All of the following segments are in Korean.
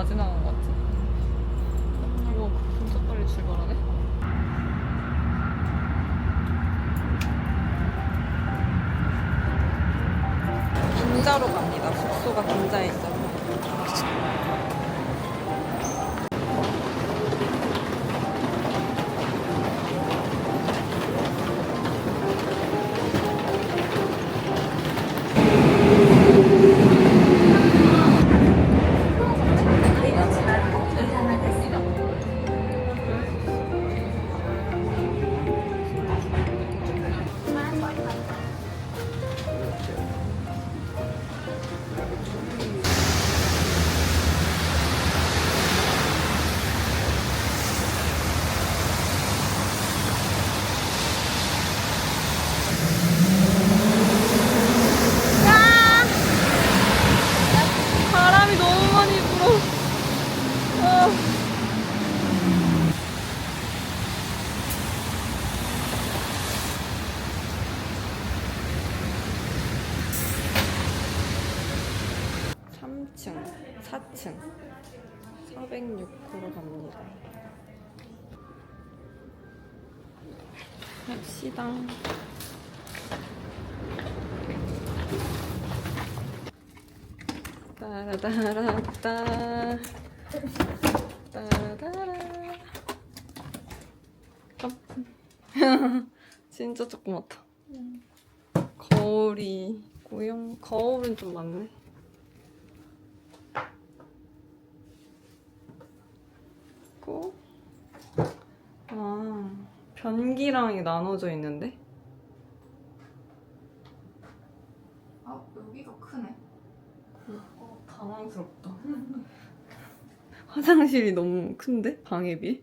다 지나간 것 같지? 우와 진짜 빨리 출발하네? 긴자로 갑니다. 숙소가 긴자에 있어서 406호로 갑니다. 갑시다. 따라따라따 따라따라 어. 진짜 조그맣다 거울이 고형 거울은 좀 많네 고? 아 변기랑 이 나눠져 있는데 아 여기가 크네. 어, 당황스럽다. 화장실이 너무 큰데? 방에 비해?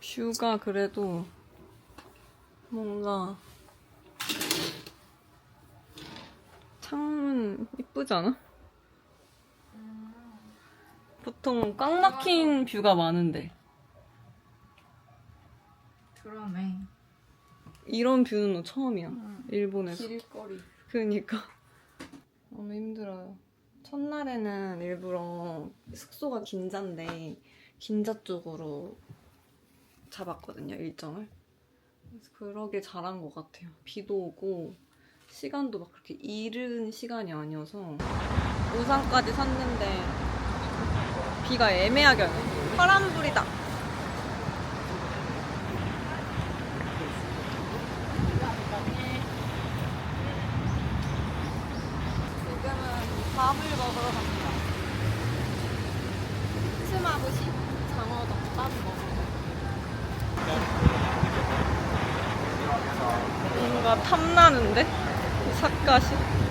뷰가 그래도 뭔가 창문 이쁘지 않아? 보통 꽉 막힌 뷰가 많은데 그러네. 이런 뷰는 처음이야 일본에서 길거리. 그니까 너무 힘들어요. 첫날에는 일부러 숙소가 긴자인데 긴자 쪽으로 잡았거든요 일정을. 그래서 그러길 잘한 것 같아요. 비도 오고 시간도 막 그렇게 이른 시간이 아니어서 우산까지 샀는데 비가 애매하게 오네. 파란불이다. 지금은 밥을 먹으러 갑니다. 스마부시 장어 덮밥 먹으러. 뭔가 탐나는데? 삿갓이?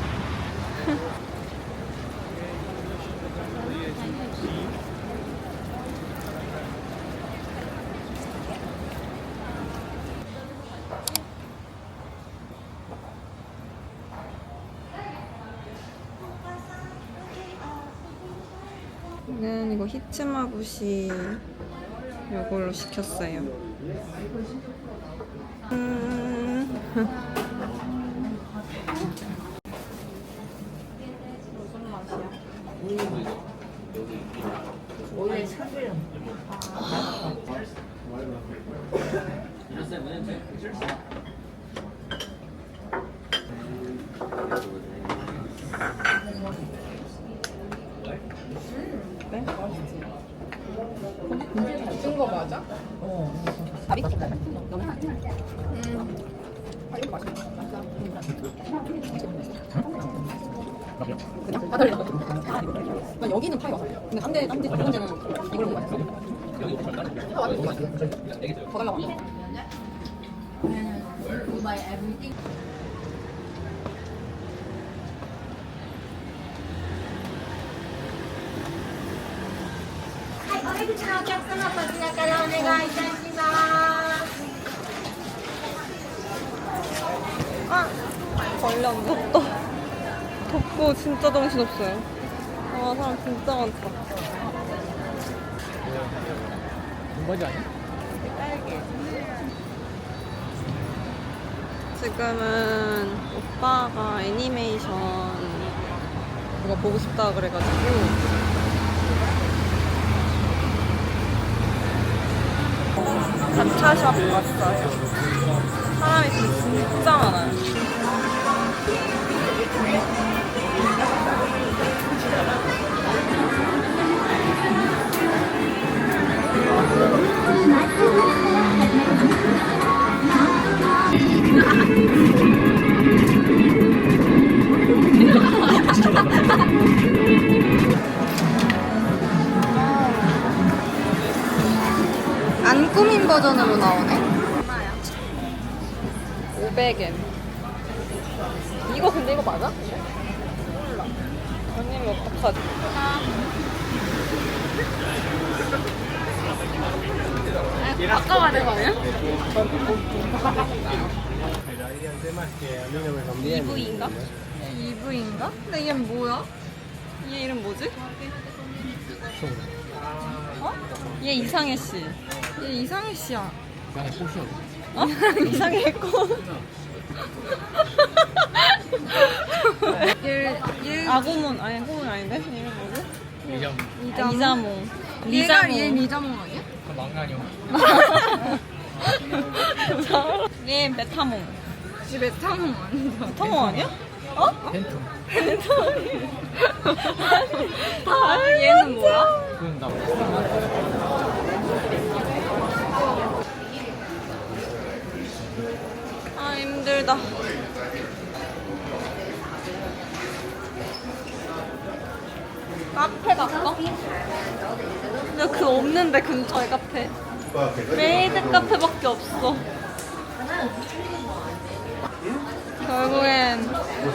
는 이거 히츠마부시 이걸로 시켰어요. 음. 원래 참기름. 네? 쓴거 맞아? 나 여기는 파이 와서 근데 딴 데 딴데 두 번째는 이걸로 먹어야 돼. 파 와도 먹어야 돼. 더 달라고 하네. buy everything. 아! 걸려 무섭다. 덥고 진짜 정신없어요. 와, 사람 진짜 많다. 공바지 아니야? 지금은 오빠가 애니메이션 그거 보고 싶다 그래가지고 가차샵 왔어요. 사람이 진짜 많아요. 근데 이거 맞아? 몰라. 아니면 어떡하지? 바꿔야 되는 거 아니야? EV인가? 2V인가? 근데 얘 뭐야? 얘 이름 뭐지? 어? 얘 이상해 씨. 얘 이상해 씨야. 어? 이상해 꽃. 아고몬 아니 고몬 아닌데? 이름 뭐지? 이점 이자몽. 이자몽. 얘가 리자몽. 얘 리자몽 아니야? 그 망나뇽. 얘 메타몽. 지 메타몽 아니잖아. 메타몽 아니야? 어? 벤툼. 아, 얘는 뭐야? 그건 나. 아 힘들다. 카페 갈까? 근데 그 없는데 근처에 카페. 메이드 카페밖에 없어. 결국엔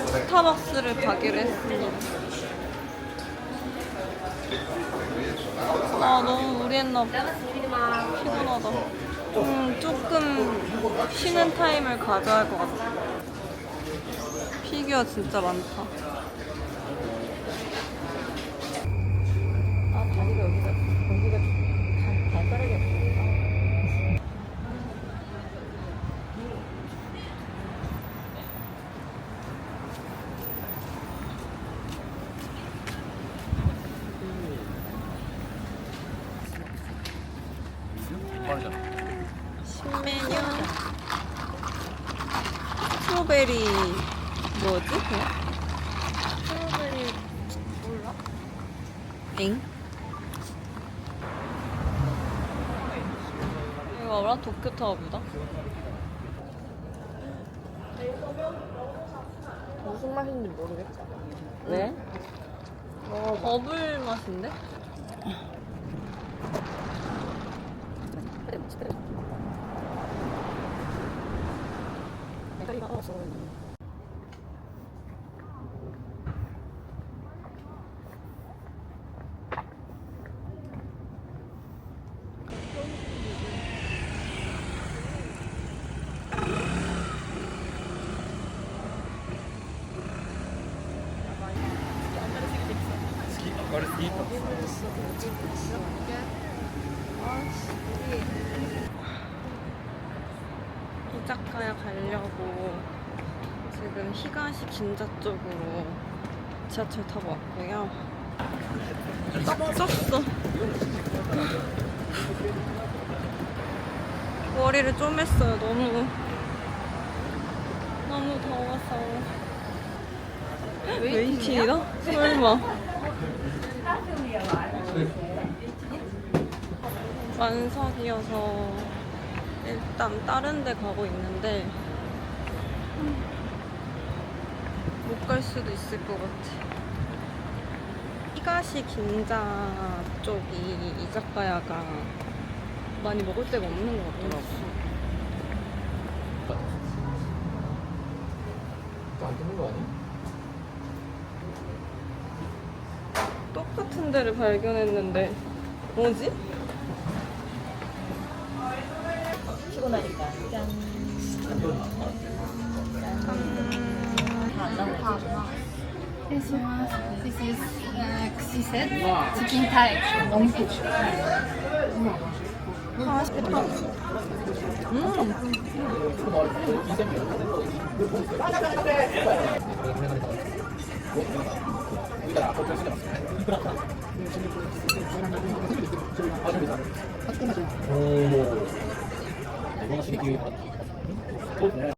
스타벅스를 가기로 했습니다. 아 너무 무리했나 봐. 피곤하다. 음, 조금 쉬는 타임을 가져야 할 것 같아. 피규어 진짜 많다. 스트로베리 몰라? 엥? 이거 알아? 도쿄타워뷰다 무슨 맛인지 모르겠어. 왜? 버블 맛인데? 배터리가 없어. 이자카야 가려고 지금 히가시 긴자 쪽으로 지하철 타고 왔고요. 딱 쪘어. 머리를 좀 했어요. 너무 너무 더워서. 웨이팅이다? 설마. 만석이어서 일단 다른 데 가고 있는데 못 갈 수도 있을 것 같아. 히가시 긴자 쪽이 이자카야가 많이 먹을 데가 없는 것 같더라고. 안 뜨는 거 아니야? 데를 발견했는데 뭐지? 피곤하니까. 짠. This one, this is uh, Xiset, chicken thigh, ongfu. 맛있겠다. 음, 오. 뭔가 되게 기회 받았다. 또 그냥